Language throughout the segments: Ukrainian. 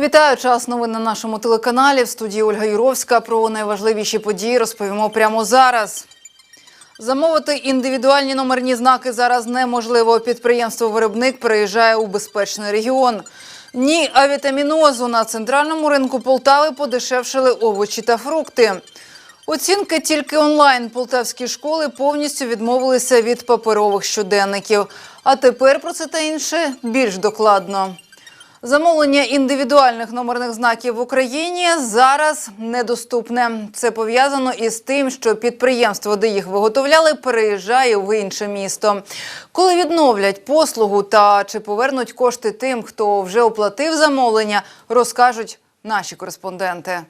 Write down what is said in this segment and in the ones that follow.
Вітаю час новин на нашому телеканалі. В студії Ольга Юровська. Про найважливіші події розповімо прямо зараз. Замовити індивідуальні номерні знаки зараз неможливо. Підприємство-виробник переїжджає у безпечний регіон. Ні авітамінозу на центральному ринку Полтави подешевшили овочі та фрукти. Оцінки тільки онлайн. Полтавські школи повністю відмовилися від паперових щоденників. А тепер про це та інше більш докладно. Замовлення індивідуальних номерних знаків в Україні зараз недоступне. Це пов'язано із тим, що підприємство, де їх виготовляли, переїжджає в інше місто. Коли відновлять послугу та чи повернуть кошти тим, хто вже оплатив замовлення, розкажуть наші кореспонденти.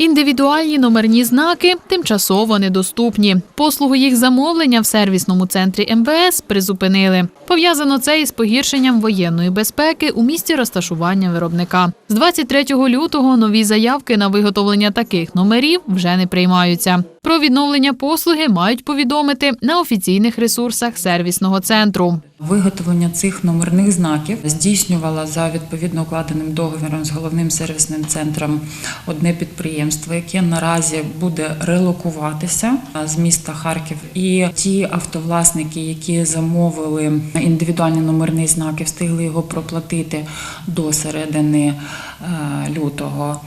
Індивідуальні номерні знаки тимчасово недоступні. Послугу їх замовлення в сервісному центрі МВС призупинили. Пов'язано це із погіршенням воєнної безпеки у місті розташування виробника. З 23 лютого нові заявки на виготовлення таких номерів вже не приймаються. Про відновлення послуги мають повідомити на офіційних ресурсах сервісного центру. Виготовлення цих номерних знаків здійснювала за відповідно укладеним договіром з головним сервісним центром одне підприємство, яке наразі буде релокуватися з міста Харків. І ті автовласники, які замовили індивідуальні номерні знаки, встигли його проплатити до середини е, лютого.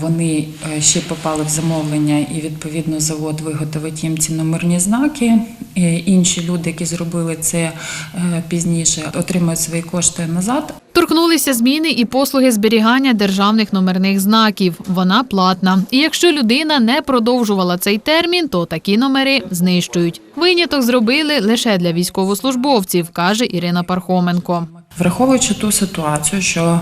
Вони е, ще попали в замовлення, і відповідно завод виготовить їм ці номерні знаки. Е, Інші люди, які зробили це е, пізніше, отримають свої кошти назад. Торкнулися зміни і послуги зберігання державних номерних знаків. Вона платна. І якщо людина не продовжувала цей термін, то такі номери знищують. Виняток зробили лише для військовослужбовців, каже Ірина Пархоменко. Враховуючи ту ситуацію, що е,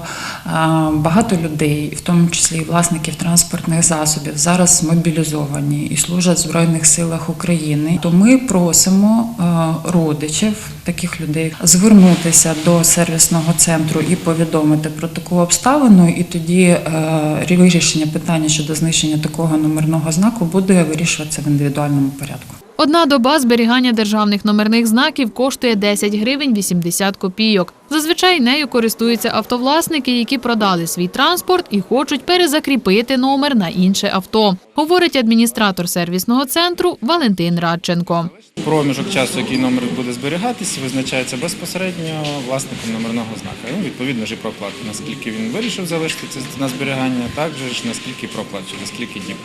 багато людей, в тому числі і власників транспортних засобів, зараз мобілізовані і служать в Збройних силах України, то ми просимо е, родичів таких людей звернутися до сервісного центру і повідомити про таку обставину, і тоді е, вирішення питання щодо знищення такого номерного знаку буде вирішуватися в індивідуальному порядку. Одна доба зберігання державних номерних знаків коштує 10 гривень 80 копійок. Зазвичай нею користуються автовласники, які продали свій транспорт і хочуть перезакріпити номер на інше авто, говорить адміністратор сервісного центру Валентин Радченко. Проміжок часу, який номер буде зберігатися, визначається безпосередньо власником номерного знака. Ну, відповідно ж і проплата. Наскільки він вирішив залишити це на зберігання, так же ж наскільки проплачує, за скільки діб.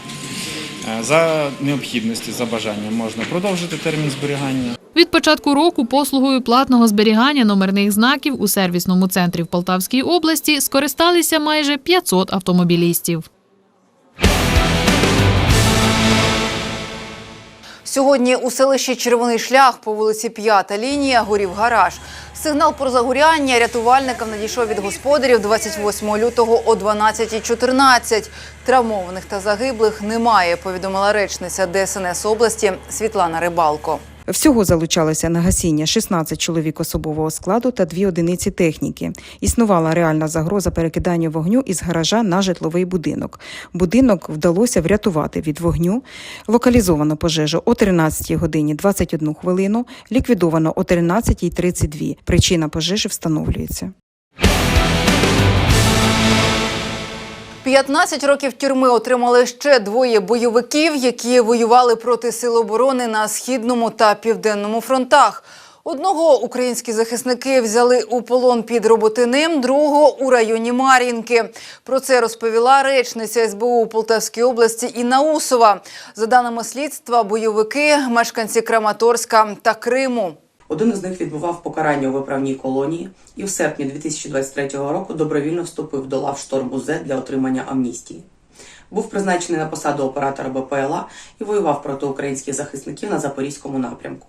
Е, За необхідності, за бажанням можна продовжити термін зберігання. Від початку року послугою платного зберігання номерних знаків у сервісному центрі в Полтавській області скористалися майже 500 автомобілістів. Сьогодні у селищі Червоний шлях по вулиці П'ята лінія горів гараж. Сигнал про загоряння рятувальникам надійшов від господарів 28 лютого о 12.14. Травмованих та загиблих немає, повідомила речниця ДСНС області Світлана Рибалко. Всього залучалося на гасіння 16 чоловік особового складу та дві одиниці техніки. Існувала реальна загроза перекидання вогню із гаража на житловий будинок. Будинок вдалося врятувати від вогню. Локалізовано пожежу о 13 годині 21 хвилину, ліквідовано о 13.32. Причина пожежі встановлюється. 15 років тюрми отримали ще двоє бойовиків, які воювали проти сил оборони на східному та південному фронтах. Одного українські захисники взяли у полон під Роботиним, другого у районі Мар'їнки. Про це розповіла речниця СБУ у Полтавській області Інна Усова. За даними слідства, бойовики – мешканці Краматорська та Криму. Один із них відбував покарання у виправній колонії і в серпні 2023 року добровільно вступив до лав шторму З для отримання амністії. Був призначений на посаду оператора БПЛА і воював проти українських захисників на запорізькому напрямку.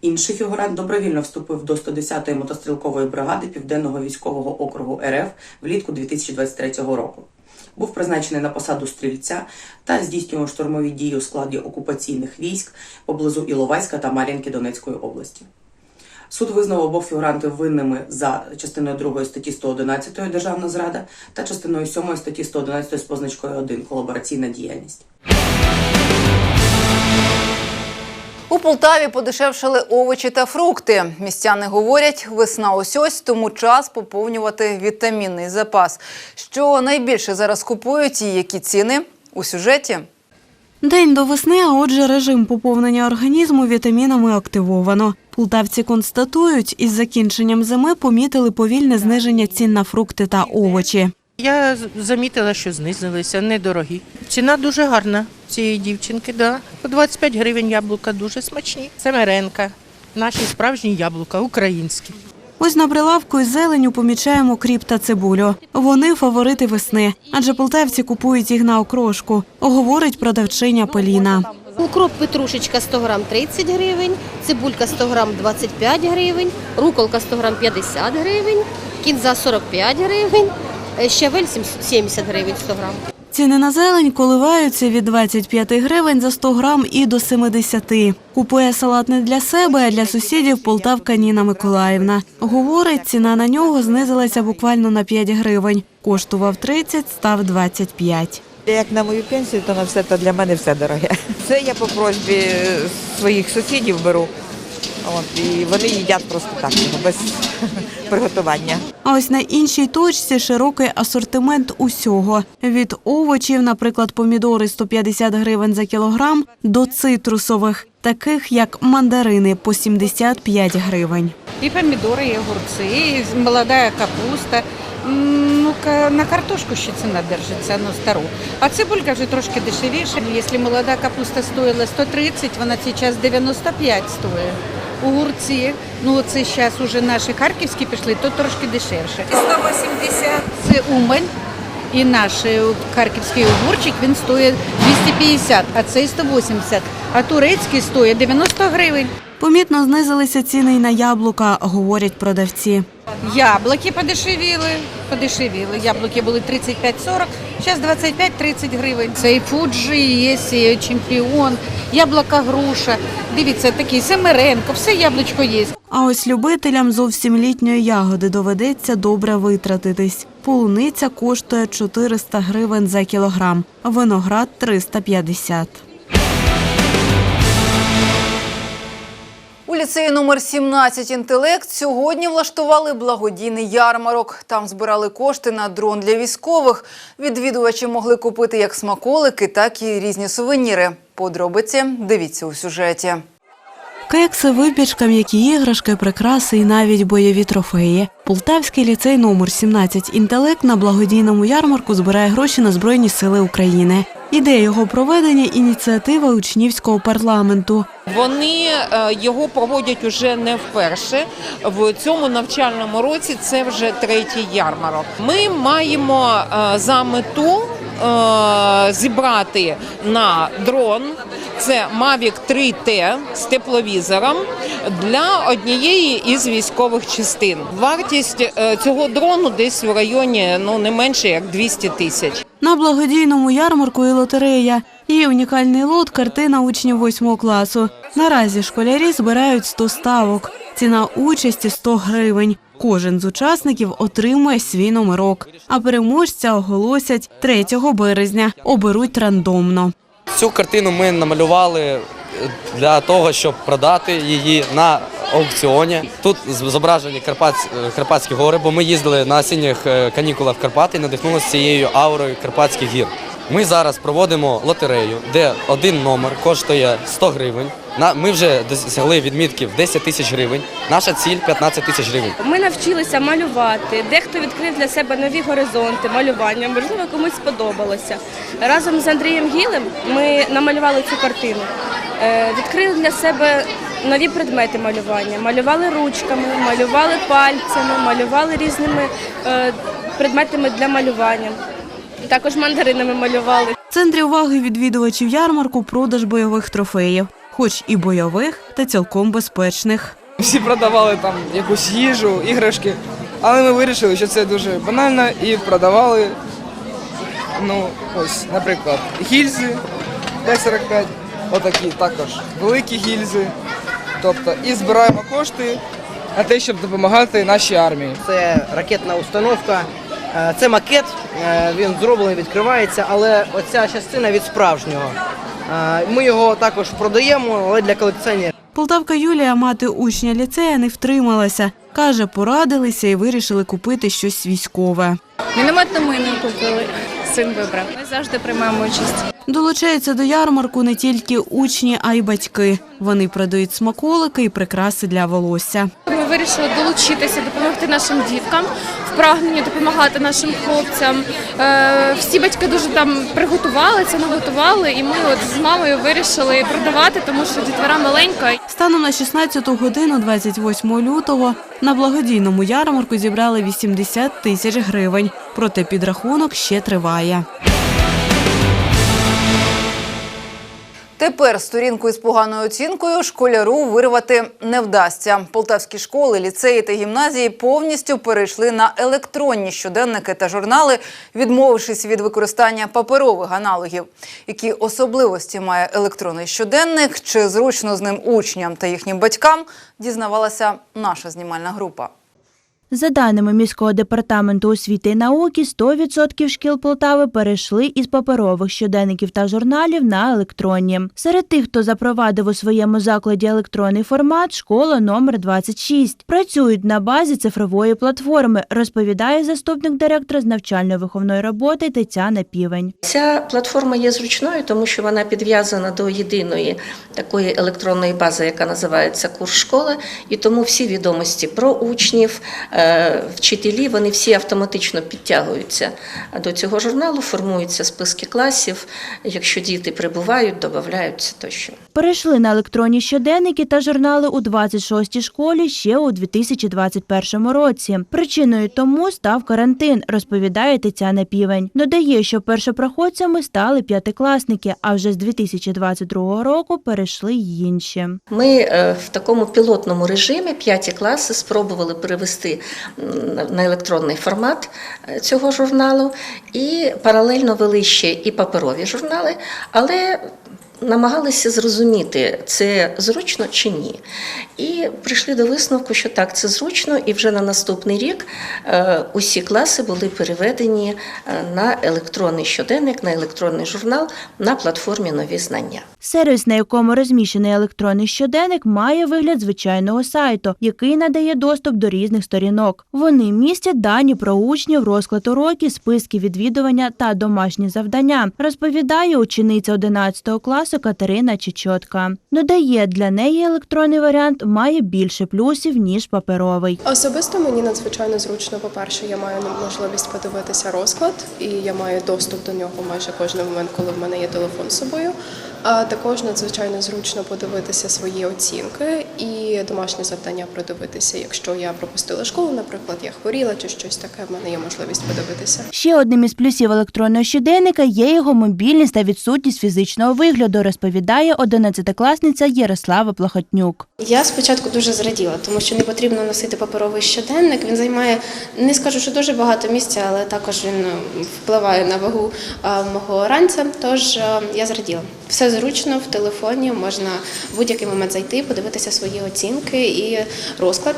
Інший фігурант добровільно вступив до 110-ї мотострілкової бригади Південного військового округу РФ влітку 2023 року. Був призначений на посаду стрільця та здійснював штурмові дії у складі окупаційних військ поблизу Іловайська та Мар'їнки Донецької області. Суд визнав обох фігурантів винними за частиною 2 статті 111 Державна зрада та частиною 7 статті 111 з позначкою 1 колабораційна діяльність. У Полтаві подешевшали овочі та фрукти. Містяни говорять, весна ось ось, тому час поповнювати вітамінний запас. Що найбільше зараз купують і які ціни у сюжеті? День до весни, а отже, режим поповнення організму вітамінами активовано. Полтавці констатують, із закінченням зими помітили повільне зниження цін на фрукти та овочі. Я замітила, що знизилися, недорогі. Ціна дуже гарна цієї дівчинки, да. По 25 гривень яблука дуже смачні. Це меренка. Наші справжні яблука, українські. Ось на прилавку із зеленю помічаємо кріп та цибулю. Вони фаворити весни, адже полтавці купують їх на окрошку, говорить продавчиня Поліна. Укроп петрушечка 100 грам 30 гривень, цибулька 100 грам 25 гривень, руколка 100 грам 50 гривень, кінза 45 гривень, щавель сім- 70 гривень 100 грам. Ціни на зелень коливаються від 25 гривень за 100 грам і до 70. Купує салат не для себе, а для сусідів полтавка Ніна Миколаївна. Говорить, ціна на нього знизилася буквально на 5 гривень. Коштував 30, став 25. Як на мою пенсію, то на все то для мене все дороге. Це я по просьбі е, своїх сусідів беру. От, і вони їдять просто так, без приготування. А ось на іншій точці широкий асортимент усього. Від овочів, наприклад, помідори 150 гривень за кілограм, до цитрусових, таких як мандарини по 75 гривень. И помидоры, и огурцы, и молодая капуста. Ну, на картошку ще ціна держиться, ну, стару. А цибулька вже трошки дешевіша. Якщо молода капуста стоїла 130, вона зараз 95 стоїть. Огурці, ну це зараз уже наші харківські пішли, то трошки дешевше. 180 це умель. І наш е, харківський огурчик він стоїть 250, а цей 180. А турецький стоїть 90 гривень. Помітно знизилися ціни й на яблука, говорять продавці. Яблуки подешевіли, подешевіли. Яблуки були 35-40, зараз 25-30 гривень. Це і Фуджі, є і чемпіон, яблука груша. Дивіться, такі Семеренко, все яблучко є. А ось любителям зовсім літньої ягоди доведеться добре витратитись. Полуниця коштує 400 гривень за кілограм, виноград 350. Ліцеї номер 17 інтелект сьогодні влаштували благодійний ярмарок. Там збирали кошти на дрон для військових. Відвідувачі могли купити як смаколики, так і різні сувеніри. Подробиці дивіться у сюжеті. Кекси, випічка, м'які іграшки, прикраси і навіть бойові трофеї. Полтавський ліцей номер 17 інтелект на благодійному ярмарку збирає гроші на Збройні Сили України. Ідея його проведення ініціатива учнівського парламенту. Вони е, його проводять уже не вперше. В цьому навчальному році це вже третій ярмарок. Ми маємо е, за мету е, зібрати на дрон. Це Mavic 3T з тепловізором для однієї із військових частин. Вартість е, цього дрону десь в районі ну не менше як 200 тисяч. На благодійному ярмарку і лотерея. Є унікальний лот картина учнів 8 класу. Наразі школярі збирають 100 ставок. Ціна участі 100 гривень. Кожен з учасників отримує свій номерок. А переможця оголосять 3 березня. Оберуть рандомно. Цю картину ми намалювали е, для того, щоб продати її на аукціоні. Тут зображені Карпатсь- е, Карпатські гори, бо ми їздили на осінніх е, канікулах в Карпати і надихнулися цією аурою Карпатських гір. Ми зараз проводимо лотерею, де один номер коштує 100 гривень. Ми вже досягли відмітки в 10 тисяч гривень. Наша ціль 15 тисяч гривень. Ми навчилися малювати. Дехто відкрив для себе нові горизонти малювання. Можливо, комусь сподобалося. Разом з Андрієм Гілем ми намалювали цю картину. Е, Відкрили для себе нові предмети малювання. Малювали ручками, малювали пальцями, малювали різними е, предметами для малювання. Також мандаринами малювали. В центрі уваги відвідувачів ярмарку продаж бойових трофеїв, хоч і бойових, та цілком безпечних. Всі продавали там якусь їжу, іграшки, але ми вирішили, що це дуже банально і продавали. Ну, ось, наприклад, гільзи Т-45, отакі також великі гільзи. Тобто і збираємо кошти на те, щоб допомагати нашій армії. Це ракетна установка. Е, Це макет, він зроблений, відкривається, але оця частина від справжнього. Е, Ми його також продаємо, але для колекціонерів. Полтавка Юлія, мати учня ліцея, не втрималася. Каже, порадилися і вирішили купити щось військове. Мінометну мину купили. Син вибрав. Ми завжди приймаємо участь. Долучаються до ярмарку не тільки учні, а й батьки. Вони продають смаколики і прикраси для волосся. Ми вирішили долучитися, допомогти нашим діткам в прагненні допомагати нашим хлопцям. Е, всі батьки дуже там приготувалися, наготували, і ми от з мамою вирішили продавати, тому що дітвора маленька. Станом на 16 годину 28 лютого на благодійному ярмарку зібрали 80 тисяч гривень. Проте підрахунок ще триває. Тепер сторінку із поганою оцінкою школяру вирвати не вдасться. Полтавські школи, ліцеї та гімназії повністю перейшли на електронні щоденники та журнали, відмовившись від використання паперових аналогів. Які особливості має електронний щоденник, чи зручно з ним учням та їхнім батькам, дізнавалася наша знімальна група. За даними міського департаменту освіти і науки, 100% шкіл Полтави перейшли із паперових щоденників та журналів на електронні. Серед тих, хто запровадив у своєму закладі електронний формат, школа номер 26. Працюють на базі цифрової платформи, розповідає заступник директора з навчально-виховної роботи Тетяна Півень. Ця платформа є зручною, тому що вона підв'язана до єдиної такої електронної бази, яка називається курс школа, і тому всі відомості про учнів, е, вчителі, вони всі автоматично підтягуються до цього журналу, формуються списки класів. Якщо діти прибувають, додаються тощо. Перейшли на електронні щоденники та журнали у 26-й школі ще у 2021 році. Причиною тому став карантин, розповідає Тетяна Півень. Додає, що першопроходцями стали п'ятикласники, а вже з 2022 року перейшли й інші. Ми е, в такому пілотному режимі п'яті класи спробували перевести на електронний формат е, цього журналу і паралельно вели ще і паперові журнали, але намагалися зрозуміти, це зручно чи ні. І прийшли до висновку, що так, це зручно, і вже на наступний рік е, усі класи були переведені е, на електронний щоденник, на електронний журнал на платформі Нові знання. Сервіс, на якому розміщений електронний щоденник, має вигляд звичайного сайту, який надає доступ до різних сторінок. Вони містять дані про учнів, розклад уроків, списки відвідування та домашні завдання, розповідає учениця 11 класу Катерина Чечотка. Додає, для неї електронний варіант має більше плюсів ніж паперовий. Особисто мені надзвичайно зручно. По-перше, я маю можливість подивитися розклад, і я маю доступ до нього майже кожен момент, коли в мене є телефон з собою. А також надзвичайно зручно подивитися свої оцінки і домашні завдання продивитися. Якщо я пропустила школу, наприклад, я хворіла чи щось таке, в мене є можливість подивитися. Ще одним із плюсів електронного щоденника є його мобільність та відсутність фізичного вигляду, розповідає 11-класниця Ярослава Плахотнюк. Я спочатку дуже зраділа, тому що не потрібно носити паперовий щоденник. Він займає, не скажу, що дуже багато місця, але також він впливає на вагу мого ранця. Тож я зраділа. Все зручно в телефоні, можна в будь-який момент зайти, подивитися свої оцінки і розклад,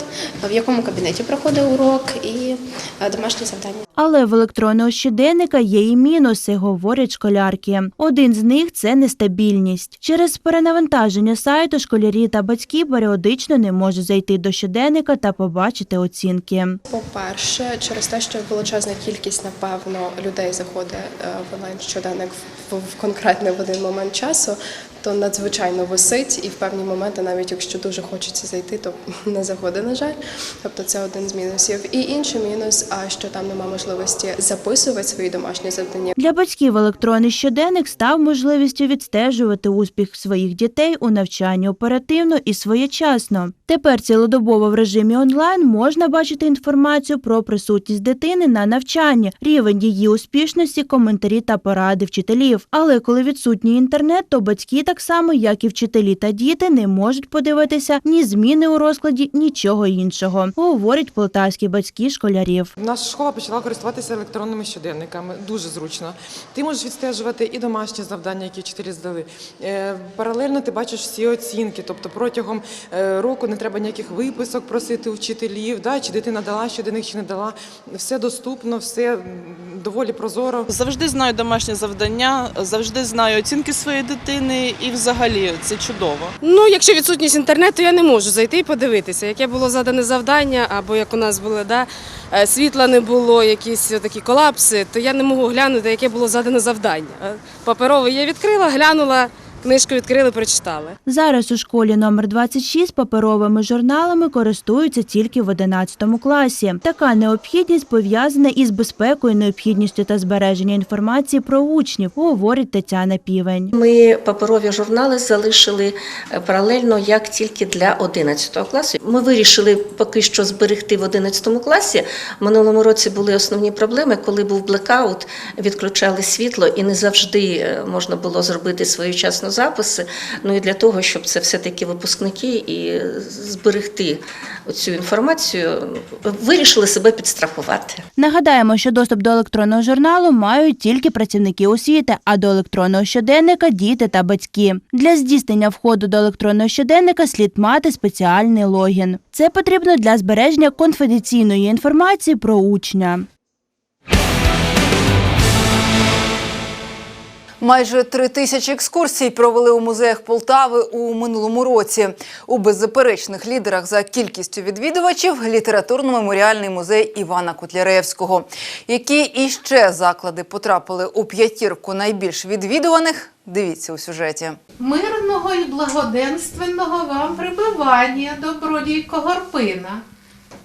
в якому кабінеті проходить урок і е, домашні завдання. Але в електронного щоденника є і мінуси, говорять школярки. Один з них це нестабільність. Через перенавантаження сайту школярі та батьки періодично не можуть зайти до щоденника та побачити оцінки. По-перше, через те, що величезна кількість, напевно, людей заходить е, в онлайн щоденник в, в конкретний в один момент часу, часу, то надзвичайно висить, і в певні моменти, навіть якщо дуже хочеться зайти, то не заходить, на жаль. Тобто це один з мінусів. І інший мінус, а що там немає можливості записувати свої домашні завдання. Для батьків електронний щоденник став можливістю відстежувати успіх своїх дітей у навчанні оперативно і своєчасно. Тепер цілодобово в режимі онлайн можна бачити інформацію про присутність дитини на навчанні, рівень її успішності, коментарі та поради вчителів. Але коли відсутній інтернет, то батьки та так само як і вчителі та діти, не можуть подивитися ні зміни у розкладі, нічого іншого, говорять полтавські батьки школярів. Наша школа почала користуватися електронними щоденниками. Дуже зручно. Ти можеш відстежувати і домашні завдання, які вчителі здали. Е, Паралельно ти бачиш всі оцінки. Тобто протягом е, року не треба ніяких виписок просити у вчителів, чи дитина дала щоденник, чи не дала. Все доступно, все доволі прозоро. Завжди знаю домашні завдання, завжди знаю оцінки своєї дитини, і взагалі це чудово. Ну, якщо відсутність інтернету, я не можу зайти і подивитися, яке було задане завдання, або як у нас було, да, е, світла не було, якісь такі колапси, то я не можу глянути, яке було задане завдання. Паперове Паперовий я відкрила, глянула, книжку відкрили, прочитали. Зараз у школі номер 26 паперовими журналами користуються тільки в 11 класі. Така необхідність пов'язана із безпекою, необхідністю та збереження інформації про учнів, говорить Тетяна Півень. Ми паперові журнали залишили е, паралельно як тільки для 11 класу. Ми вирішили поки що зберегти в 11 класі. В минулому році були основні проблеми, коли був блекаут, відключали світло і не завжди е, можна було зробити своєчасно записи. Ну і для того, щоб це все-таки випускники і зберегти цю інформацію, вирішили себе підстрахувати. Нагадаємо, що доступ до електронного журналу мають тільки працівники освіти, а до електронного щоденника діти та батьки. Для здійснення входу до електронного щоденника слід мати спеціальний логін. Це потрібно для збереження конфіденційної інформації про учня. Майже три тисячі екскурсій провели у музеях Полтави у минулому році. У беззаперечних лідерах за кількістю відвідувачів літературно-меморіальний музей Івана Котляревського. Які іще заклади потрапили у п'ятірку найбільш відвідуваних? Дивіться у сюжеті. Мирного і благоденственного вам прибивання, добродійко Горпина.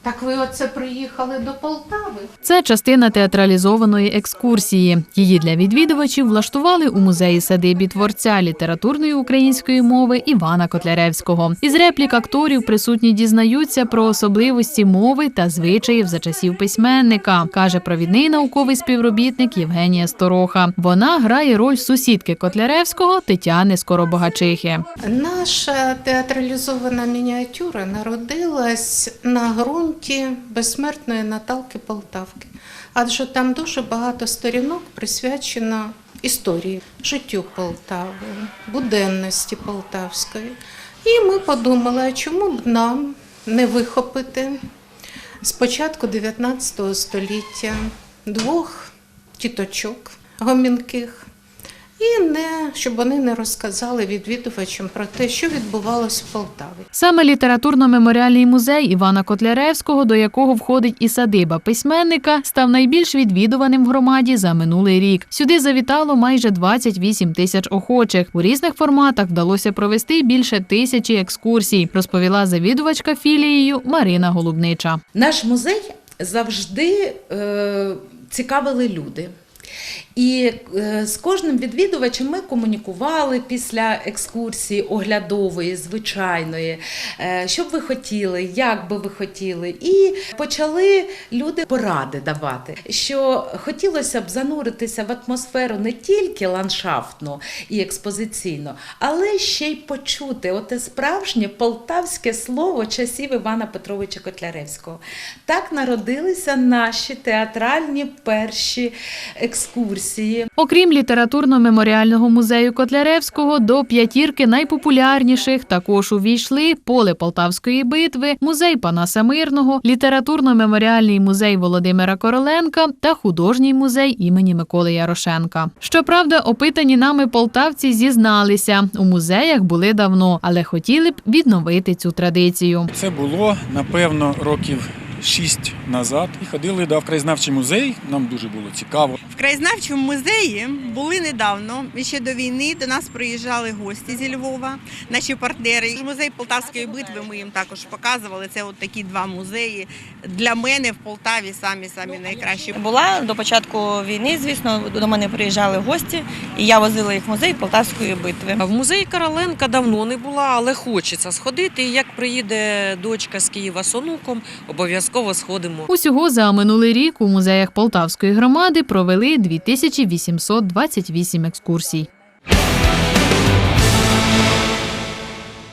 Так ви оце приїхали до Полтави? Це частина театралізованої екскурсії. Її для відвідувачів влаштували у музеї садибі творця літературної української мови Івана Котляревського. Із реплік акторів присутні дізнаються про особливості мови та звичаїв за часів письменника, каже провідний науковий співробітник Євгенія Стороха. Вона грає роль сусідки Котляревського Тетяни Скоробогачихи. Наша театралізована мініатюра народилась на ґрунті безсмертної Наталки Полтавки, адже там дуже багато сторінок присвячено історії, життю Полтави, буденності Полтавської. І ми подумали, чому б нам не вихопити з початку 19 століття двох тіточок гомінких. І не щоб вони не розказали відвідувачам про те, що відбувалось в Полтаві. Саме літературно-меморіальний музей Івана Котляревського, до якого входить і садиба письменника, став найбільш відвідуваним в громаді за минулий рік. Сюди завітало майже 28 тисяч охочих. У різних форматах вдалося провести більше тисячі екскурсій, розповіла завідувачка філією Марина Голубнича. Наш музей завжди е, цікавили люди. І е, з кожним відвідувачем ми комунікували після екскурсії оглядової, звичайної, е, що б ви хотіли, як би ви хотіли. І почали люди поради давати, що хотілося б зануритися в атмосферу не тільки ландшафтну і експозиційну, але ще й почути оте справжнє полтавське слово часів Івана Петровича Котляревського. Так народилися наші театральні перші екскурсії. Окрім літературно-меморіального музею Котляревського, до п'ятірки найпопулярніших також увійшли поле Полтавської битви, музей Панаса Мирного, літературно-меморіальний музей Володимира Короленка та художній музей імені Миколи Ярошенка. Щоправда, опитані нами полтавці зізналися, у музеях були давно, але хотіли б відновити цю традицію. Це було напевно років шість назад. І ходили да, в краєзнавчий музей. Нам дуже було цікаво. В краєзнавчому музеї були недавно, і ще до війни до нас приїжджали гості зі Львова, наші партнери. Музей Полтавської битви ми їм також показували. Це от такі два музеї. Для мене в Полтаві самі самі найкращі. Була до початку війни, звісно, до мене приїжджали гості, і я возила їх в музей Полтавської битви. В музеї Короленка давно не була, але хочеться сходити. І як приїде дочка з Києва з онуком, обов'язково сходимо. Усього за минулий рік у музеях Полтавської громади провели 2828 екскурсій.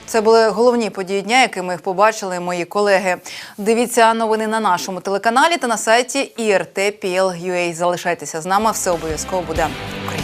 Це були головні події дня, якими їх побачили мої колеги. Дивіться новини на нашому телеканалі та на сайті IRT.PL.UA. Залишайтеся з нами, все обов'язково буде Україна.